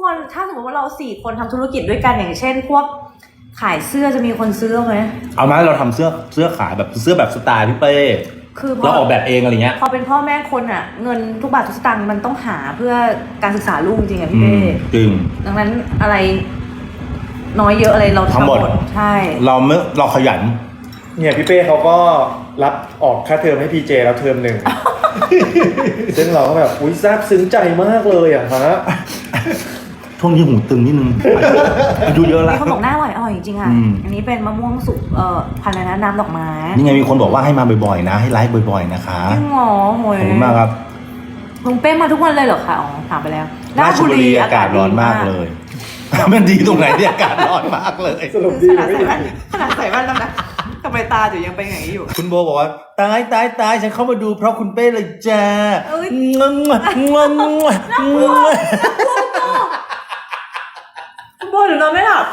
คนถ้าสมมติว่าเราสี่คนทำธุรกิจด้วยกันอย่างเช่น พวกขายเสื้อจะมีคนซื้อไหมเอามาเราทำเสื้อเสื้อขายแบบเสื้อแบบสไตล์พี่เป้คือพเราอออกแบบเองอะไรเงี้ยพอเป็นพ่อแม่คนอะ เงินทุกบาททุกสตางค์มันต้องหาเพื่อการศึกษาลูกจริงๆอะอืพี่เป้มจริงดังนั้นอะไรน้อยเยอะอะไรเราทำหมดใช่ เราไม่เราขยัน เนี่ยพี่เป้เขาก็รับออกค่าเทอมให้พีเจแล้วเทอมหนึ่งซึ่งเราก็แบบอุ้ยซาบซึ้งใจมากเลยอะฮะ ช่วงนี้หูตึงนิดนึงอายุเยอะมีละคนบอกหน้าอร่อยอร่อยจริงๆอะ อืม อันนี้เป็นมะม่วงสุกเอ่อพันธุ์อะไรนะน้ำดอกไม้นี่ไงมีคนบอกว่าให้มาบ่อยๆนะ ให้ไลฟ์บ่อยๆนะคะจริงเหรอโหยขอบคุณมากครับลุงเป้มาทุกวันเลยเหรอคะอ๋อถามไปแล้วราชบุรีอากาศร้อนมากเลย มันดีตรงไหนที่อากาศร้อนมากเลย สรุปดีขนาดไม่ใส่ดี แว่นขนาดใส่แว่นแล้วนะทำไมตาจุ๋ยยังเป็นอย่างนี้อยู่ คุณโบบอกว่าตายตายตายฉันเข้ามาดูเพราะคุณเป้เลยจ้าเอ้ย งงงงงง คุณโบหรือนอนไม่หลับ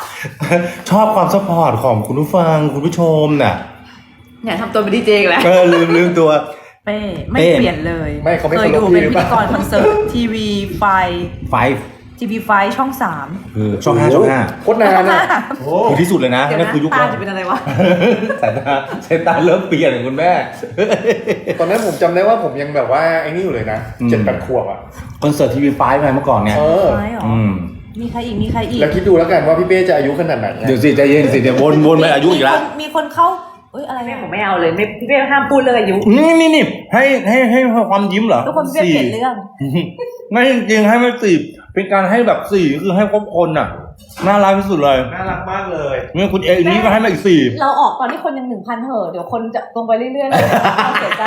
ชอบความซัพพอร์ตของคุณผู้ฟังคุณผู้ชมน่ะเนี่ยทำตัวเป็นดีเจอีกแล้ว เออลืมลืมตัว เป้ไม่เป้เปลี่ยนเลยไม่เขาไม่เคยเคารพดูพี่เป็นหรือพิเปล่า ธีกรคอนเสิร์ตทีวีไฟไฟทีวีไฟช่องสามคือช่องห้าช่องห้าโคตรนานอะโอ้คือที่สุดเลยนะเดี๋ยวนั่นนะคือยุคตาแรกจะเป็นอะไรวะ สายตาสายตาเริ่มเปลี่ยนของคุณแม่ ตอนนั้นผมจำได้ว่าผมยังแบบว่าไอ้นี่อยู่เลยนะอืม เจ็ดแปดขวบอะคอนเสิร์ตทีวีไฟไงเมื่อก่อนเนี่ย เออ ไม่หรออืม มีใครอีก มีใครอีก แล้วคิดดูแล้วกันว่าพี่เป้จะอายุขนาดไหนอะเดี๋ยวสิใจเย็นสิเดี๋ยววนวนไปอายุอีกแล้ว มีคนมีคนเข้าเอ้ยอะไรเนี่ยผมไม่เอาเลยไม่พี่เป้ห้ามพูดเลยอายุนี่นี่นี่ให้ให้ให้ความยิ้มเหรอทุกคนพี่เป้เปลี่ยนเรื่อง ไม่จริงๆให้ไม่สี่เป็นการให้แบบสี่คือให้ครบคนน่ะน่ารักที่สุดเลยน่ารักมากเลยเนี่ยคุณเองนี่ก็ให้มาอีกสี่เราออกตอนที่คนยังหนึ่งพันเหอะเดี๋ยวคนจะลงไปเรื่อยๆเลยเราเสียใจ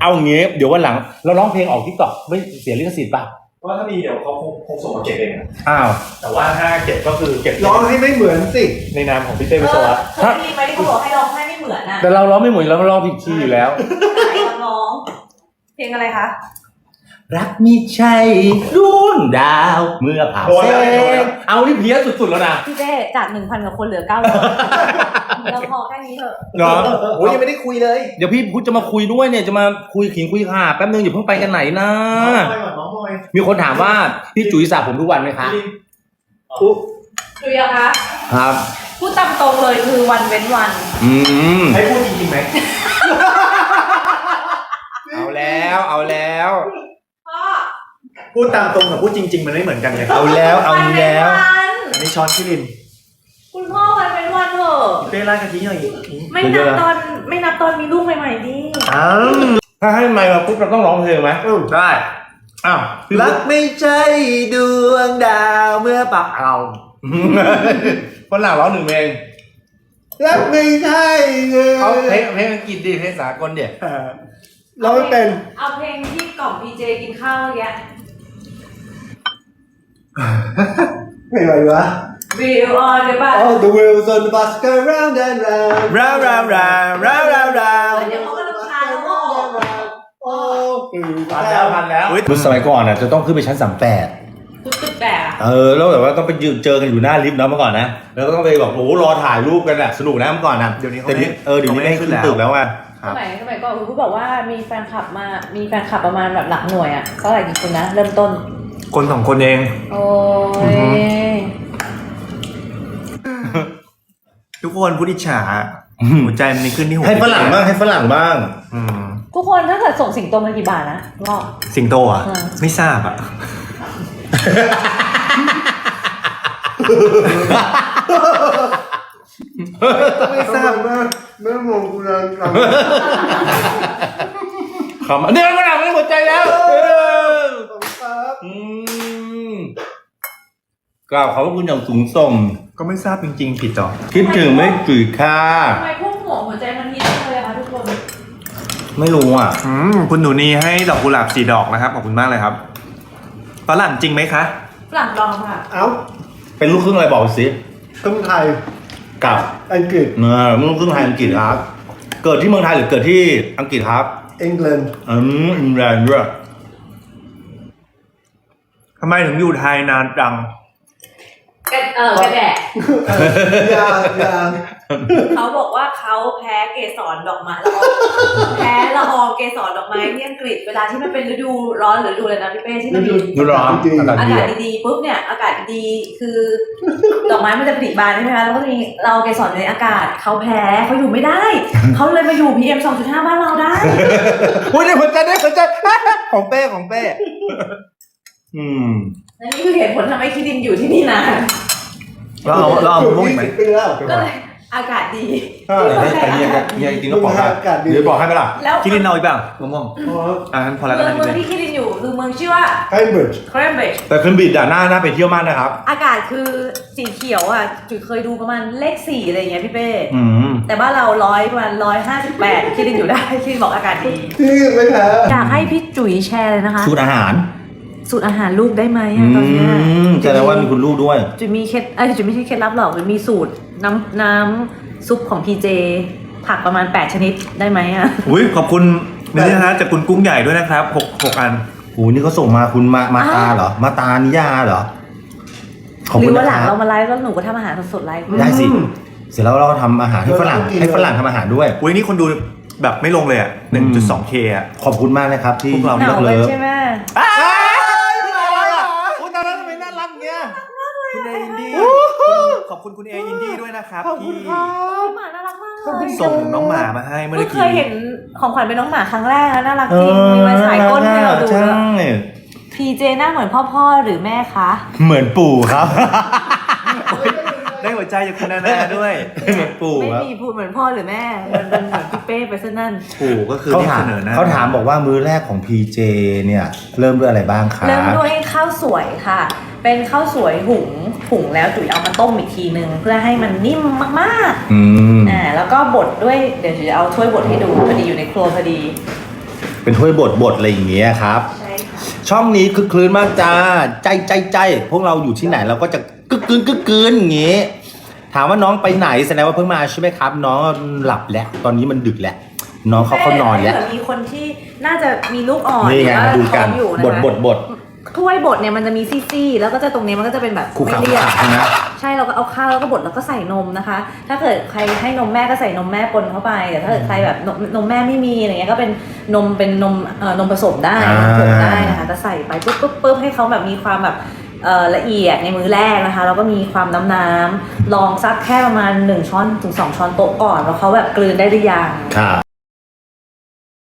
เอางี้เดี๋ยววันหลัง เราร้องเพลงออกทิกตอกไม่เสียลิขสิทธิ์ป่ะ เพราะถ้ามีเดี๋ยวเขาคงคงส่งมาเก็บเองอะอ้าว แต่ว่าถ้าเก็บก็คือเก็บร้องให้ไม่เหมือนสิ ในนามของพี่เต้เอวิศอวะเคยได้ยินไหมที่เขาบอกให้ร้องให้ไม่เหมือนอะแต่เราร้องไม่เหมือนเราร้องผิดคีย์อยู่แล้ว ไหนเราร้อง เพลงอะไรคะรักมีใช่รุ่นดาว เมื่อผ่าเส้นเอาที่เพี้ยนสุดๆแล้วนะพี่เป้จากหนึ่งพันกับคนเหลือเก้าร้อยเราพอแค่นี้เถอะเนาะโอ้ยยังไม่ได้คุยเลยเดี๋ยวพี่พุทธจะมาคุยด้วยเนี่ยจะมาคุยขิงคุยข่าแป๊บนึงอย่าเพิ่งไปกันไหนนะน้องมอยก่อนน้องมอย มีคนถามว่าพี่จุ๋ยสระผมทุกวันไหมคะอุ๊บดูยังคะครับ พูดตามตรงเลยคือวันเว้นวัน อืมให้พูดจริงๆไหมเอาแล้วเอาแล้ว พ่อพูดตามตรงกับพูดจริง ๆ มันไม่เหมือนกันไงเอาแล้วเอาวันเว้นแล้ววันอันนี้ช้อนชิลินคุณพ่อวันเว้นวันเถอะเป้ราดกะทิหน่อยไม่นับตอนไม่นับตอนมีลูกใหม่ๆดิ อ้าวถ้าให้ไมค์มาปุ๊บเราต้องร้องเพลงไหมได้ อ้าวพี่รัพุทกธไม่ใช่ดวงดาวเมื่อปะเอา คนหลังร้องหนึ่งเพลงรักไม่ใช่เงิเอาเพลงนเพลงอังกฤษดิเพลงสากลเดี๋ยเออเราไม่เป็น เอาเพลงที่กล่อมพีเจกินข้าวเมื่อกี้ ไม่ไหววะ View on the bus All the wheels on the bus go round and round round round round round round round แล้วพันแล้ว รุ่นสมัยก่อนน่ะจะต้องขึ้นไปชั้นสามแปดตุ๊ดตุ๊ดแต่อะเออแล้วแบบว่าต้องไปยืนเจอกันอยู่หน้าลิฟต์เนาะเมื่อก่อนนะแล้วก็ต้องไปแบบโอ้โหรอถ่ายรูปกันอะสนุกนะเมื่อก่อนนะเดี๋ยวนี้เขาแต่ไม่นี้เออเดี๋ยวนี้ไม่ให้ขึ้นตึกแล้วอะครับสมัยสมัยก่อนคุณผู้บอกว่ามีแฟนคลับมา มีแฟนคลับประมาณแบบหลักหน่วยอะเท่าไหร่กี่คนนะ เริ่มต้น คนสองคนเอง โอ้อือฮึยทุกคนพูดอิจฉาหัวใจมันมีขึ้นที่หัวให้ฝรั่งบ้างให้ฝรั่งบ้าง อืม ทุกคนถ้าเกิดส่งสิงโตมากี่บาทนะก็ สิงโตอะ อืม ไม่ทราบอะ ไม่ทราบมากไม่มองกูนะคคำเนี่ยฝรั่งไม่หัวใจแล้วเออรับอืมกล่าวขอบพระคุณอย่างสูงส่ง ก็ไม่ทราบจริงๆ ผิดต่อคิดถึงไม่จุ๋ยค่ะ ทำไมพ ไม่รู้อะ อืมคุณหนูนีให้ดอกกุหลาบสีดอกนะครับขอบคุณมากเลยครับฝรั่งจริงไหมคะ ฝรั่งลองค่ะ เอ้าเป็นลูกครึ่งอะไรบอกสิครึ่งไทยกับอังกฤษเออลูกครึ่งไทยอังกฤษครับ เกิดที่เมืองไทยหรือเกิดที่อังกฤษครับอังกฤษอืมอิงแลนด์ด้วยทำไมถึงอยู่ไทยนานจัง กันเออกระแดะยางยางเขาบอกว่าเขาแพ้เกสรดอกไม้ละอองแพ้ละอองเกสรดอกไม้ที่อังกฤษเวลาที่มันเป็นฤดูร้อนหรือฤดูอะไรนะพี่เป้ที่มันมีดูร้อนอากาศอาดีกาศดีๆปุ๊บเนี่ยอากาศดีคือดอกไม้มันจะผลิบานใช่ไหมคะแล้วก็จะมีเราเกสรในอากาศเขาแพ้เขาอยู่ไม่ได้เขาเลยมาอยู่ PM 2.5บ้านเราได้อุ้ยได้หัวใจได้หัวใจของเป้ของเป้อืมและนี่คือเหตุผลทำให้คิดินอยู่ที่นี่นาน เราเอาเราเอามะม่วงอีกไหมปีแล้ว ก็เลยอากาศดีแต่เฮียก็เฮียจริงก็บอกให้อากาศดีเดี๋ยวบอกให้ไหมล่ะ แล้วคิรินเอาอีกเปล่ามะม่วงอ๋ออ่างั้นพอแล้วเมืกัอนงนะเมืองที่คิดินอยู่คือเมืองชื่อว่าไฮเบิร์ดเครมเบรแต่คืนบิดอะน่าน่าไปเที่ยวมากนะครับ อากาศคือสีเขียวอะจุดเคยดูประมาณเลขสี่อะไรอย่างเงี้ยพี่เป้ อืม แต่บ้านเราร้อยประมาณร้อยห้าสิบแปดคิดินอยู่ได้คิดินบอกอากาศดี ที่ไม่แพ้อยากให้พี่จุ๋ยแชร์เลยนะคะ สูตรอาหาร สูตรอาหารลูกได้ไหมอือะตอนเนี้ยมแสดงว่ามีคุณลูกด้วย จุ๋ยมีเคล็ดเอ้ยจุ๋ยไม่ใช่เคล็ดลับหรอกจุ๋ยมีสูตรน้ำน้ำซุปของพีเจผักประมาณ 8 ชนิดได้ไหมอะ อุ้ยขอบคุณนี่นะฮะจากคุณกุ้งใหญ่ด้วยนะครับหกหกอัน โอ้นี่เขาส่งมาคุณมามาตาเหรอ มาตานิยาเหรอขอบหรืคุณอว่านะหลังครัเราบมาไลฟ์แล้วหนูก็ทำอาหารสดๆไลฟ์ได้สิ เสร็จแล้วเราก็ทำอาหารให้ฝรั่งให้ฝรั่งทำอาหารด้วย อุ้ยนี่คนดูแบบไม่ลงเลยอะอืม 1.2k อะขอบคุณมากนะครับที่พวกเราเหงาเลิเลยฟใช่ไหมอ้าวน่ารักอะโอ้ตอนนั้นทำไมน่ารักเงี้ย คุณเอยินดี้ ขอบคุณคุณเอยินดี้ด้วยนะครับขอบคุณที่ครับ หมาน่ารักมากขอบคุเลณยส่งน้องหมามาให้เมื่อเพิ่งกี้เคยเห็นของขวัญเป็นน้องหมาครั้งแรกแล้วน่ารักเอจริงอมีมาฉายก้นให้เราดูใช่ พีเจหน้าเหมือนพ่อพ่อหรือแม่คะ เหมือนปู่ครับ ได้หัวใจจากคุณนานาด้วยเหมือนปู่ไม่ครับมีพูดเหมือนพ่อหรือแม่ มันเป็นเหมือนพี่เป้ไปซะนั่น ปู่ก็คือเขาเรียกถามเสนอหน้าเขาถามบอกว่ามื้อแรกของ PJ เนี่ย เริ่มด้วยอะไรบ้างคะเริ่มด้วยข้าวสวยค่ะ เป็นข้าวสวยหุงหุงแล้วจุ๋ยเอามาต้มอีกทีนึง เพื่อให้มันนิ่มมากอืม ๆอ่าแล้วก็บดด้วยเดี๋ยวจุ๋ยจะเอาถ้วยบดให้ดูพอดีอยู่ในครัวพอดีเป็นถ้วยบดบดอะไรอย่างเงี้ยครับ ใช่ค่ะ ช่องนี้คือคลืนมากจ้า ใจใจใจ พวกเราอยู่ที่ไหนเราก็จะ กึกกึนกึกกึนอย่างงี้ ถามว่าน้องไปไหนแสดงว่าเพิ่งมาใช่ไหมครับ น้องหลับแล้ว ตอนนี้มันดึกแล้ว น้องเขาเขานอนแล้ว มีคนที่น่าจะมีลูกอ่อนนี่ไงหรือว่ามาดูกันท้องอยู่ะบดคะบดบดถ้วยบดเนี่ยมันจะมีซี่ๆแล้วก็จะตรงนี้มันก็จะเป็นแบบคู่ขาไม่เรียบ ขาใช่ไหมใช่เราก็เอาข้าวแล้วก็บดแล้วก็ใส่นมนะคะ ถ้าเกิดใครให้นมแม่ก็ใส่นมแม่ปนเข้าไปแต่ถ้าเกิดใครแบบนมนมแม่ไม่มีอะไรเงี้ยก็เป็นนมเป็นนมเอ่อนมผสมได้นมผงได้นะคะก็ใส่ไปปุ๊บปุ๊บปุ๊บให้เขาแบบมีความแบบ ละเอียดในมื้อแรกนะคะแล้วก็มีความน้ำน้ำลองซักแค่ประมาณ 1 ช้อนถึง 2 ช้อนโต๊ะก่อนแล้วเขาแบบกลืนได้หรือยัง